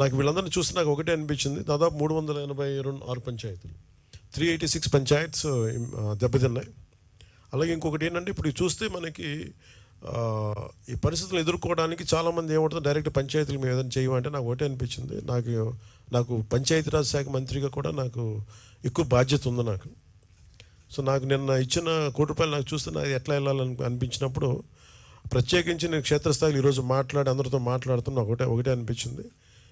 నాకు వీళ్ళందరినీ చూస్తే నాకు ఒకటే అనిపించింది. దాదాపు మూడు వందల ఎనభై రెండు ఆరు పంచాయతీలు. త్రీ ఎయిటీ సిక్స్ పంచాయత్స్ దెబ్బతిన్నాయి. అలాగే ఇంకొకటి ఏంటంటే ఇప్పుడు చూస్తే మనకి ఈ పరిస్థితులు ఎదుర్కోవడానికి చాలామంది ఏమంటుంది డైరెక్ట్ పంచాయతీలు మీద ఏదైనా చేయమంటే నాకు ఒకటే అనిపించింది. నాకు నాకు పంచాయతీరాజ్ శాఖ మంత్రిగా కూడా నాకు ఎక్కువ బాధ్యత ఉంది నాకు. సో నాకు నిన్న ఇచ్చిన కోటి రూపాయలు నాకు చూస్తే నాకు ఎట్లా వెళ్ళాలని అనిపించినప్పుడు ప్రత్యేకించి నేను క్షేత్రస్థాయిలో ఈరోజు మాట్లాడి అందరితో మాట్లాడుతున్నా ఒకటే ఒకటే అనిపించింది.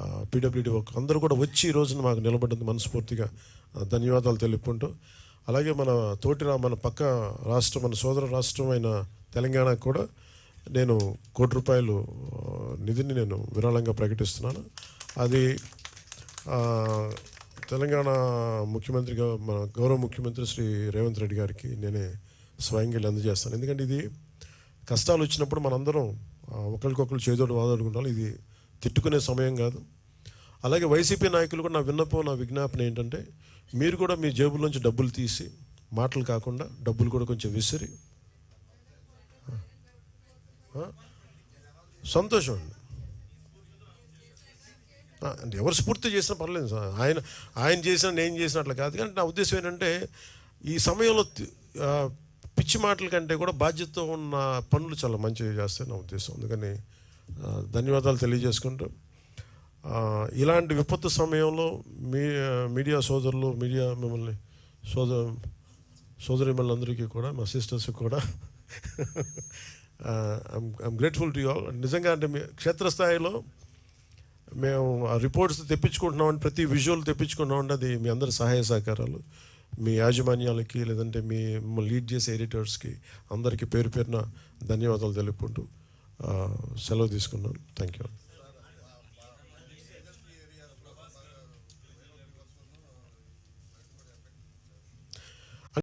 PWD work. అందరూ కూడా వచ్చి ఈ రోజున మాకు నిలబడింది మనస్ఫూర్తిగా. ధన్యవాదాలు తెలుపుకుంటూ. అలాగే మన తోటి మన పక్క రాష్ట్రం మన సోదర రాష్ట్రం అయిన తెలంగాణకు కూడా నేను కోటి రూపాయలు నిధిని నేను విరాళంగా ప్రకటిస్తున్నాను. అది తెలంగాణ ముఖ్యమంత్రిగా మన గౌరవ ముఖ్యమంత్రి శ్రీ రేవంత్ రెడ్డి గారికి నేనే స్వయంగా వెళ్ళి అందజేస్తాను. ఎందుకంటే ఇది కష్టాలు వచ్చినప్పుడు మనందరం ఒకరికొకరు చేదోడు వాదోడుకుంటాం ఇది తిట్టుకునే సమయం కాదు. అలాగే వైసీపీ నాయకులు కూడా నా విన్నపం నా విజ్ఞాపన ఏంటంటే మీరు కూడా మీ జేబులోంచి డబ్బులు తీసి మాటలు కాకుండా డబ్బులు కూడా కొంచెం విసిరి. సంతోషం అండి. అంటే ఎవరు స్ఫూర్తి చేసినా పర్లేదు సార్. ఆయన ఆయన చేసిన నేను చేసిన అట్లా కాదు. కానీ నా ఉద్దేశం ఏంటంటే ఈ సమయంలో పిచ్చి మాటల కంటే కూడా బాధ్యతతో ఉన్న పనులు చాలా మంచిగా చేస్తాయి నా ఉద్దేశం. అందుకని ధన్యవాదాలు తెలియజేసుకుంటూ ఇలాంటి విపత్తు సమయంలో మీ మీడియా సోదరులు మీడియా మిమ్మల్ని సోదర అందరికీ కూడా మా సిస్టర్స్కి కూడా I'm grateful to you all. నిజంగా అంటే మీ క్షేత్రస్థాయిలో మేము ఆ రిపోర్ట్స్ తెప్పించుకుంటున్నాం ప్రతి విజువల్ తెప్పించుకుంటున్నాం అది మీ అందరి సహాయ సహకారాలు. మీ యాజమాన్యాలకి లేదంటే మీ లీడ్ చేసే ఎడిటర్స్కి అందరికీ పేరు పేరున ధన్యవాదాలు తెలుపుకుంటూ సెలవు తీసుకున్నాను. Thank you